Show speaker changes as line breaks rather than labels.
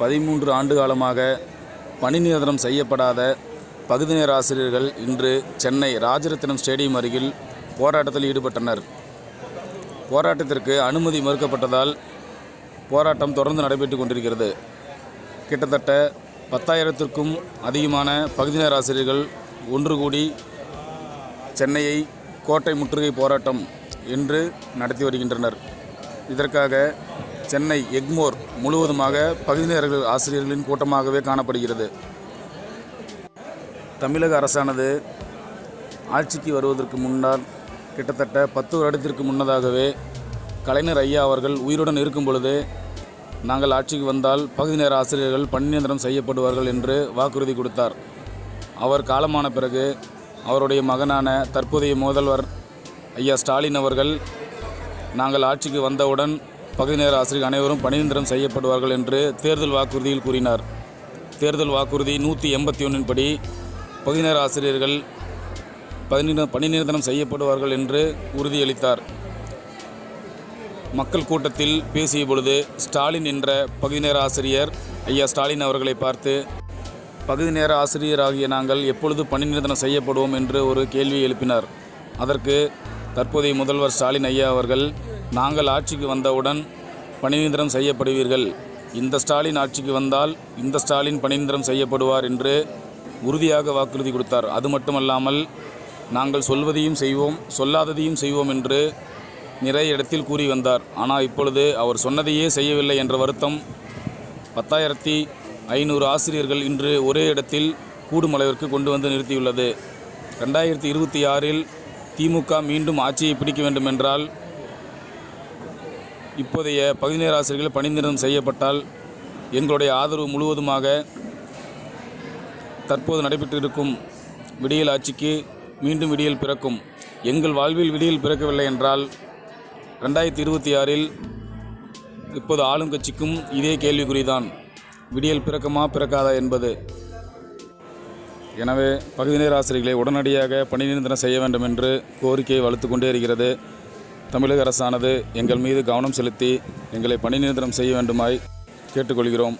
பதிமூன்று ஆண்டு காலமாக பணி நிரந்தரம் செய்யப்படாத பகுதி நேர ஆசிரியர்கள் இன்று சென்னை ராஜரத்தினம் ஸ்டேடியம் அருகில் போராட்டத்தில் ஈடுபட்டனர். போராட்டத்திற்கு அனுமதி மறுக்கப்பட்டதால் போராட்டம் தொடர்ந்து நடைபெற்று கொண்டிருக்கிறது. கிட்டத்தட்ட பத்தாயிரத்திற்கும் அதிகமான பகுதி நேர ஆசிரியர்கள் ஒன்று கூடி சென்னையை கோட்டை முற்றுகை போராட்டம் என்று நடத்தி வருகின்றனர். இதற்காக சென்னை எக்மோர் முழுவதுமாக பகுதி ஆசிரியர்களின் கூட்டமாகவே காணப்படுகிறது. தமிழக அரசானது ஆட்சிக்கு வருவதற்கு முன்னால் கிட்டத்தட்ட பத்து வருடத்திற்கு முன்னதாகவே கலைஞர் ஐயா அவர்கள் உயிருடன் இருக்கும் பொழுது நாங்கள் ஆட்சிக்கு வந்தால் பகுதி நேர ஆசிரியர்கள் பணி செய்யப்படுவார்கள் என்று வாக்குறுதி கொடுத்தார். அவர் காலமான பிறகு அவருடைய மகனான தற்போதைய முதல்வர் ஐயா ஸ்டாலின் அவர்கள் நாங்கள் ஆட்சிக்கு வந்தவுடன் பகுதி நேர ஆசிரியர் அனைவரும் பணிநிரந்தரம் செய்யப்படுவார்கள் என்று தேர்தல் வாக்குறுதியில் கூறினார். தேர்தல் வாக்குறுதி நூற்றி எண்பத்தி ஒன்றின் படி பகுதி நேர ஆசிரியர்கள் பணி பணி நிரந்தரம் செய்யப்படுவார்கள் என்று உறுதியளித்தார். மக்கள் கூட்டத்தில் பேசிய பொழுது ஸ்டாலின் என்ற பகுதி நேர ஆசிரியர் ஐயா ஸ்டாலின் அவர்களை பார்த்து பகுதி நேர ஆசிரியராகிய நாங்கள் எப்பொழுது பணி நிரந்தரம் செய்யப்படுவோம்? என்று ஒரு கேள்வி எழுப்பினார். அதற்கு தற்போதைய முதல்வர் ஸ்டாலின் ஐயா அவர்கள் நாங்கள் ஆட்சிக்கு வந்தவுடன் பணிநீந்திரம் செய்யப்படுவீர்கள். இந்த ஸ்டாலின் ஆட்சிக்கு வந்தால் இந்த ஸ்டாலின் பணிநீந்திரம் செய்யப்படுவார் என்று உறுதியாக வாக்குறுதி கொடுத்தார். அது மட்டுமல்லாமல் நாங்கள் சொல்வதையும் செய்வோம் சொல்லாததையும் செய்வோம் என்று நிறைய இடத்தில் கூறி வந்தார். ஆனால் இப்பொழுது அவர் சொன்னதையே செய்யவில்லை என்ற வருத்தம் பத்தாயிரத்தி ஐநூறு ஆசிரியர்கள் இன்று ஒரே இடத்தில் கூடுமலைவிற்கு கொண்டு வந்து நிறுத்தியுள்ளது. ரெண்டாயிரத்தி இருபத்தி ஆறில் திமுக மீண்டும் ஆட்சியை பிடிக்க வேண்டுமென்றால் இப்போதைய பகுதி நேர ஆசிரியர்கள் பணிநிறுத்தம் செய்யப்பட்டால் எங்களுடைய ஆதரவு முழுவதுமாக தற்போது நடைபெற்று இருக்கும் விடியல் ஆட்சிக்கு மீண்டும் விடியல் பிறக்கும். எங்கள் வாழ்வில் விடியல் பிறக்கவில்லை என்றால் ரெண்டாயிரத்தி இருபத்தி ஆறில் இப்போது ஆளும் கட்சிக்கும் இதே கேள்விக்குறிதான். விடியல் பிறக்குமா பிறக்காதா என்பது. எனவே பகுதி நேர ஆசிரியர்களை உடனடியாக பணி நிரந்தரம் செய்ய வேண்டும் என்று கோரிக்கையை வலுத்து கொண்டே இருக்கிறது. தமிழக அரசானது எங்கள் மீது கவனம் செலுத்தி எங்களை பணி நிரந்தரம் செய்ய வேண்டுமாய் கேட்டுக்கொள்கிறோம்.